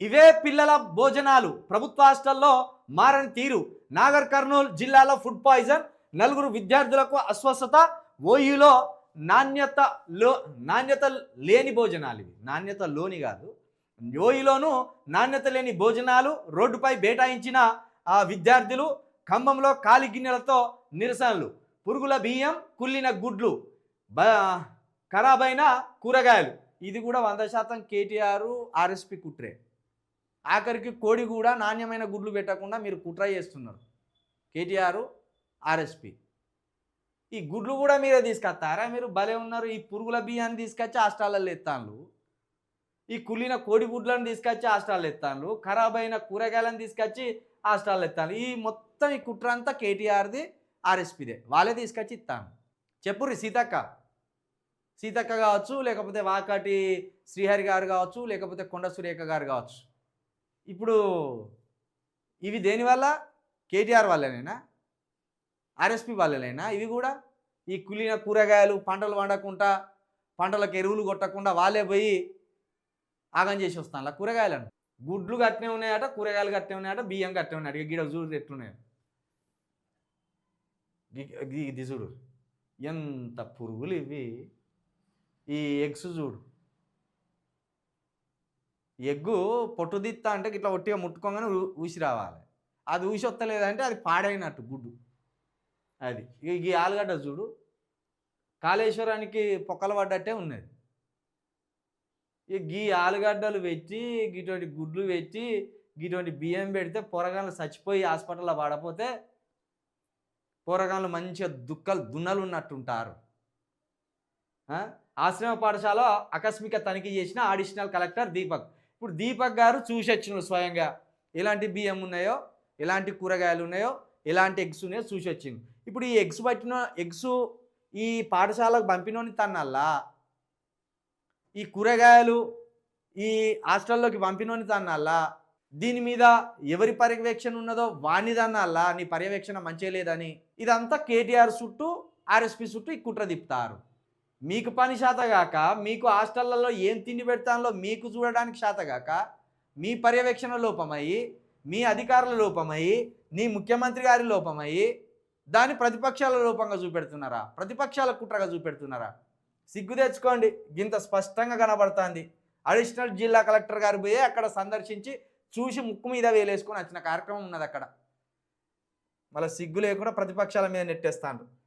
ఇవే పిల్లల భోజనాలు. ప్రభుత్వ హాస్టల్లో మారని తీరు. నాగర్ కర్నూలు జిల్లాలో ఫుడ్ పాయిజన్. నలుగురు విద్యార్థులకు అస్వస్థత. ఓయూలో నాణ్యత లో నాణ్యత లేని భోజనాలు ఇవి. నాణ్యత లోని కాదు. ఓయూలోను నాణ్యత లేని భోజనాలు రోడ్డుపై బేటాయించిన ఆ విద్యార్థులు ఖమ్మంలో కాలి గిన్నెలతో నిరసనలు. పురుగుల బియ్యం కుళ్ళిన గుడ్లు బ ఖరాబైన కూరగాయలు. ఇది కూడా వంద శాతం కేటీఆర్ ఆర్ఎస్పి కుట్రే. ఆఖరికి కోడి కూడా నాణ్యమైన గుడ్లు పెట్టకుండా మీరు కుట్ర చేస్తున్నారు. KTR RSP. ఈ గుడ్లు కూడా మీరే తీసుకొస్తారా? మీరు భలే ఉన్నారు. ఈ పురుగుల బియ్యాన్ని తీసుకొచ్చి హాస్టాల్లో ఎత్తాను ఈ కుళ్ళిన కోడి గుడ్లను తీసుకొచ్చి హాస్టాల్లో ఎత్తాను ఖరాబ్ అయిన కూరగాయలను తీసుకొచ్చి హాస్టాల్లో ఎత్తాను ఈ మొత్తం ఈ కుట్ర అంతా కేటీఆర్ది ఆర్ఎస్పిదే. వాళ్ళే తీసుకొచ్చి ఇస్తాను చెప్పుర్రి సీతక్క. సీతక్క కావచ్చు లేకపోతే వాకాటి శ్రీహరి గారు కావచ్చు లేకపోతే కొండ సురేఖ గారు కావచ్చు. ఇప్పుడు ఇవి దేనివల్ల కేటీఆర్ వల్లనైనా? ఆర్ఎస్పి వల్లనైనా? ఇవి కూడా ఈ కులిన కూరగాయలు పంటలు వండకుండా పంటలకు ఎరువులు కొట్టకుండా వాళ్ళే పోయి ఆగం చేసి వస్తాను కూరగాయలను? గుడ్లు కట్టినే ఉన్నాయట కూరగాయలు కట్టినే ఉన్నాయట బియ్యం కట్టినే ఉన్నాయట. ఇక గిడ చూడు ఎట్లున్నాయి. ఇది చూడు. ఎంత పురుగులు ఇవి. ఈ ఎగ్స్ చూడు. ఎగ్గు పొట్టు అంటే ఇట్లా ఒట్టిగా ముట్టుకోగానే ఊసి రావాలి. అది ఊసి వస్తలేదంటే అది పాడైనట్టు గుడ్డు. అది. ఈ ఆలుగడ్డ చూడు. కాళేశ్వరానికి పొక్కలు పడ్డట్టే ఉన్నది. ఇక గీ ఆలుగడ్డలు పెట్టి గిటువంటి గుడ్లు పెట్టి గిటువంటి బియ్యం పెడితే పొరగాళ్ళు చచ్చిపోయి హాస్పిటల్లో పడపోతే పోరగాళ్ళు మంచిగా దుక్కలు దున్నలు ఉన్నట్టుంటారు. ఆశ్రమ పాఠశాల ఆకస్మిక తనిఖీ చేసిన అడిషనల్ కలెక్టర్ దీపక్. ఇప్పుడు దీపక్ గారు చూసి వచ్చినారు స్వయంగా. ఎలాంటి బియ్యం ఉన్నాయో ఎలాంటి కూరగాయలు ఉన్నాయో ఎలాంటి ఎగ్స్ ఉన్నాయో చూసి వచ్చింది ఇప్పుడు ఈ ఎగ్స్ పట్టిన ఎగ్స్ ఈ పాఠశాలకు పంపినోని తన్నల్లా? ఈ కూరగాయలు ఈ హాస్టల్లోకి పంపినోని తన్నల్లా? దీని మీద ఎవరి పర్యవేక్షణ ఉన్నదో వాణిదన్నల్లా నీ పర్యవేక్షణ మంచిగా లేదని. ఇదంతా కేటీఆర్ చుట్టూ ఆర్ఎస్పి చుట్టూ ఈ కుట్ర తిప్పుతారు. మీకు పని శాతగాక మీకు హాస్టళ్ళలో ఏం తిండి పెడతానో మీకు చూడడానికి శాతగాక మీ పర్యవేక్షణ లోపమయ్యి మీ అధికారుల లోపమయ్యి నీ ముఖ్యమంత్రి గారి లోపమయ్యి దాన్ని ప్రతిపక్షాల లోపంగా చూపెడుతున్నారా? ప్రతిపక్షాల కుట్రగా చూపెడుతున్నారా? సిగ్గు తెచ్చుకోండి. గింత స్పష్టంగా కనబడుతుంది. అడిషనల్ జిల్లా కలెక్టర్ గారు పోయి అక్కడ సందర్శించి చూసి ముక్కు మీద వేలేసుకొని వచ్చిన కార్యక్రమం ఉన్నది అక్కడ మళ్ళీ సిగ్గు లేకుండా ప్రతిపక్షాల మీద నెట్టేస్తాను